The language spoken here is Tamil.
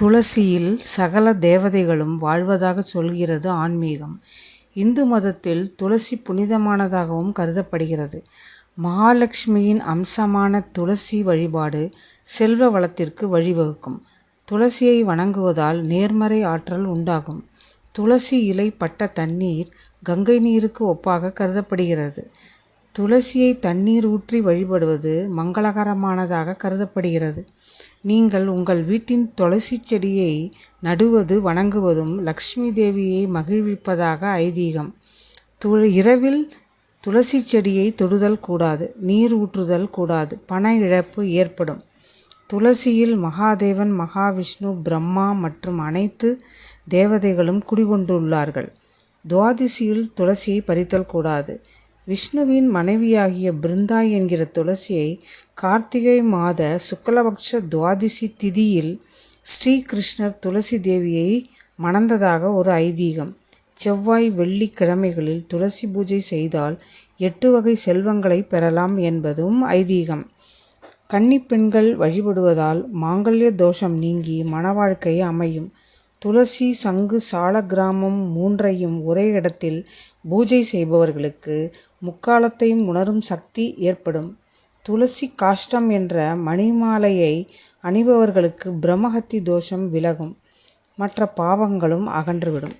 துளசியில் சகல தேவதைகளும் வாழ்வதாகச் சொல்கிறது ஆன்மீகம். இந்து மதத்தில் துளசி புனிதமானதாகவும் கருதப்படுகிறது. மகாலட்சுமியின் அம்சமான துளசி வழிபாடு செல்வ வளத்திற்கு வழிவகுக்கும். துளசியை வணங்குவதால் நேர்மறை ஆற்றல் உண்டாகும். துளசி இலை பட்ட தண்ணீர் கங்கை நீருக்கு ஒப்பாக கருதப்படுகிறது. துளசியை தண்ணீர் ஊற்றி வழிபடுவது மங்களகரமானதாக கருதப்படுகிறது. நீங்கள் உங்கள் வீட்டின் துளசிச் செடியை நடுவது வணங்குவதும் லக்ஷ்மி தேவியை மகிழ்விப்பதாக ஐதீகம். இரவில் துளசிச் செடியை தொடுதல் கூடாது. நீர் ஊற்றுதல் கூடாது. பண இழப்பு ஏற்படும். துளசியில் மகாதேவன் மகாவிஷ்ணு பிரம்மா மற்றும் அனைத்து தேவதைகளும் குடிகொண்டுள்ளார்கள். துவாதிசியில் துளசியை பறித்தல் கூடாது. விஷ்ணுவின் மனைவியாகிய பிருந்தா என்கிற துளசியை கார்த்திகை மாத சுக்லபக்ஷ துவாதிசி திதியில் ஸ்ரீகிருஷ்ணர் துளசி தேவியை மணந்ததாக ஒரு ஐதீகம். செவ்வாய் வெள்ளிக்கிழமைகளில் துளசி பூஜை செய்தால் எட்டு வகை செல்வங்களைப் பெறலாம் என்பதும் ஐதீகம். கன்னிப்பெண்கள் வழிபடுவதால் மாங்கல்ய தோஷம் நீங்கி மணவாழ்க்கை அமையும். துளசி சங்கு சால கிராமம் மூன்றையும் ஒரே இடத்தில் பூஜை செய்பவர்களுக்கு முக்காலத்தையும் உணரும் சக்தி ஏற்படும். துளசி காஷ்டம் என்ற மணிமாலையை அணிபவர்களுக்கு பிரம்மஹத்தி தோஷம் விலகும். மற்ற பாவங்களும் அகன்றுவிடும்.